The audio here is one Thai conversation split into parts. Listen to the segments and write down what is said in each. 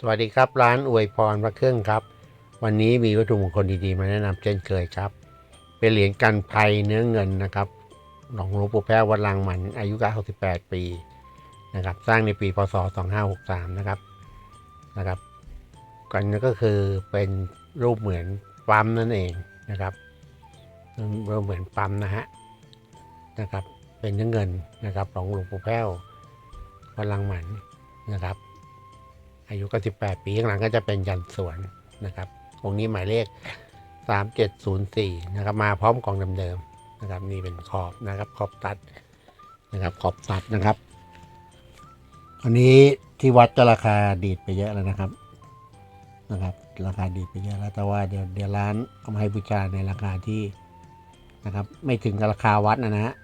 สวัสดีครับร้านอวยพรพระเครื่องครับ วันนี้มีวัตถุมงคลดีๆมาแนะนำเช่นเคยครับ เป็นเหรียญกันภัยเนื้อเงินนะครับหลวงหลวงปู่แพ้ววัดลางหมันอายุ98ปีนะครับ สร้างในปีพศ 2563 นะครับนะครับกันก็คือเป็นรูปเหมือนปั๊มนั่นเองนะครับรูปเหมือนปั๊มนะฮะนะครับ เป็นเนื้อเงินนะครับของหลวงปู่แพ้ววัดลางหมันนะครับ อายุก็18 ปีข้างหลังก็จะเป็นยันสวนนะครับองค์นี้หมายเลข 3704นะครับมาพร้อมกองเดิมๆนะครับนี่เป็นขอบนะครับขอบตัดนะครับขอบตัดนะครับ อันนี้ที่วัดก็ราคาดีดไปเยอะแล้วนะครับนะครับ ราคาดีดไปเยอะแล้วแต่ว่าเดี๋ยวเดี๋ยวร้านเอามาให้บูชาในราคาที่นะครับ ไม่ถึงกับราคาวัดนะนะฮะ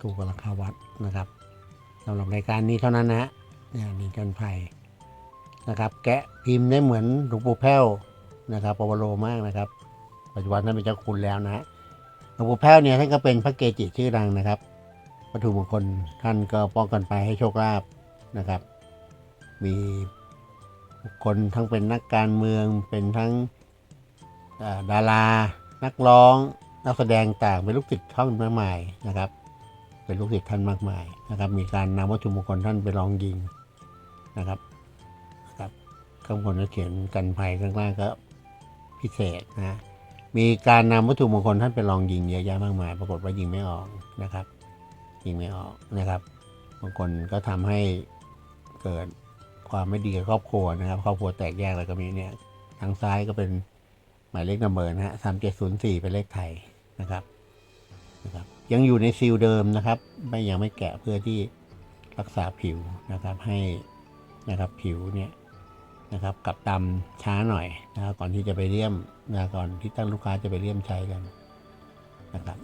ถูกกว่าราคาวัดนะครับสำหรับรายการนี้เท่านั้นนะฮะเนี่ยนี่กันไผ่ นะครับ แกะพิมพ์ได้เหมือนหลวงปู่แพ้วนะครับปวโรมากนะครับ ปัจจุบันท่านเป็นเจ้าคุณแล้วนะหลวงปู่แพ้วเนี่ยท่านก็เป็นพระเกจิชื่อดังนะครับวัตถุมงคลท่านก็ป้องกันไปให้โชคลาภนะครับ มีบุคคลทั้งเป็นนักการเมืองเป็นทั้งดารา นักร้อง นักแสดงต่างเป็นลูกศิษย์ท่านมากมายนะครับ เป็นลูกศิษย์ท่านมากมายนะครับ มีการนำวัตถุมงคลท่านไปลองยิงนะครับ ข้างบนก็เขียนกันภัยข้างล่างก็พิเศษนะมีการนำวัตถุมงคลท่านไปลองยิงเยอะแยะมากมาย ปรากฏว่ายิงไม่ออกนะครับ ยิงไม่ออกนะครับบางคนก็ทำให้เกิดความไม่ดีกับครอบครัวนะครับ ครอบครัวแตกแยกแล้วก็มีเนี่ยทางซ้ายก็เป็นหมายเลขนัมเบอร์นะฮะสามเจ็ดศูนย์สี่เป็นเลขไทยนะครับนะครับ ยังอยู่ในซีลเดิมนะครับ ไม่ยังไม่แกะเพื่อที่รักษาผิวนะครับให้นะครับผิวเนี่ย นะครับกลับดำช้าหน่อยนะครับก่อนที่จะไปเลี่ยมนะก่อนที่ตั้งลูกค้าจะไปเลี่ยมใช้กันนะครับ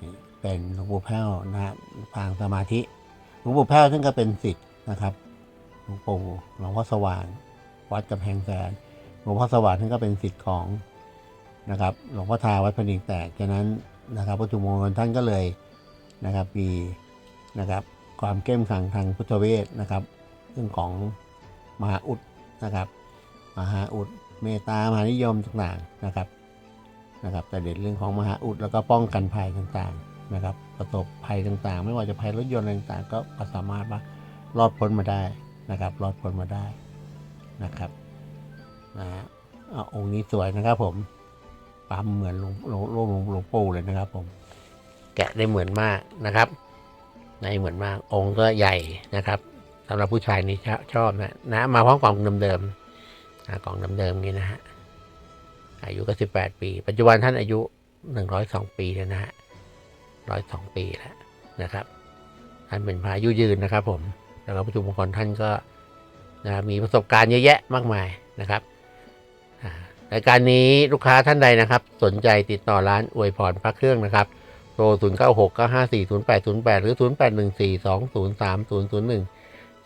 นี่เป็นหลวงปู่แพ้วนะทางสมาธิหลวงปู่แพ้วซึ่งก็เป็นสิทธิ์นะครับหลวงปู่หลวงพ่อสว่างวัดกำแพงแสนหลวงพ่อสว่างท่านก็เป็นสิทธิ์ของนะครับหลวงพ่อทาวัดพนิงแตกฉะนั้นนะครับวัตถุมงคลท่านก็เลยนะครับมีนะครับความเข้มขังทางพุทธเวทนะครับเรื่องของ มหาอุดนะครับ มหาอุดเมตตามหานิยมต่างๆนะครับนะครับ แต่เด่นเรื่องของมหาอุดแล้วก็ป้องกันภัยต่างๆนะครับ ประสบภัยต่างๆ ไม่ว่าจะภัยรถยนต์ต่างๆ ก็สามารถว่ารอดพ้นมาได้นะครับรอดพ้นมาได้นะครับนะฮะองค์นี้สวยนะครับผมปั๊มเหมือนหลวงหลวงหลวงหลวงหลวงปู่เลยนะครับ ผม แกะได้เหมือนมากนะครับ ในเหมือนมากองค์ก็ใหญ่นะครับ สำหรับผู้ชายนี่ชอบชอบนะนะมาพร้อมกล่องเดิมๆกล่องเดิมๆนี้นะฮะอายุก็สิบแปดปี ปัจจุบันท่านอายุหนึ่งร้อยสองปีแล้วนะฮะร้อยสองปีแล้วนะครับ ท่านเป็นพระอายุยืนนะครับ ผมแล้วก็ปัจจุบันคนท่านก็นะมีประสบการณ์เยอะแยะมากมายนะครับรายการนี้ลูกค้าท่านใดนะครับ สนใจติดต่อร้านอวยพรพระเครื่องนะครับโทร 0 9 6 9 5 4 0 8 0 8 หรือ 0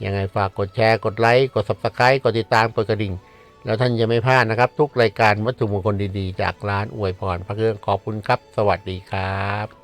ยังไงฝากกดแชร์ กดไลค์ กด subscribe กดติดตาม กดกระดิ่ง แล้วท่านจะไม่พลาดนะครับ ทุกรายการวัตถุมงคลดีๆ จากร้านอวยพรพระเครื่องขอบคุณครับ สวัสดีครับ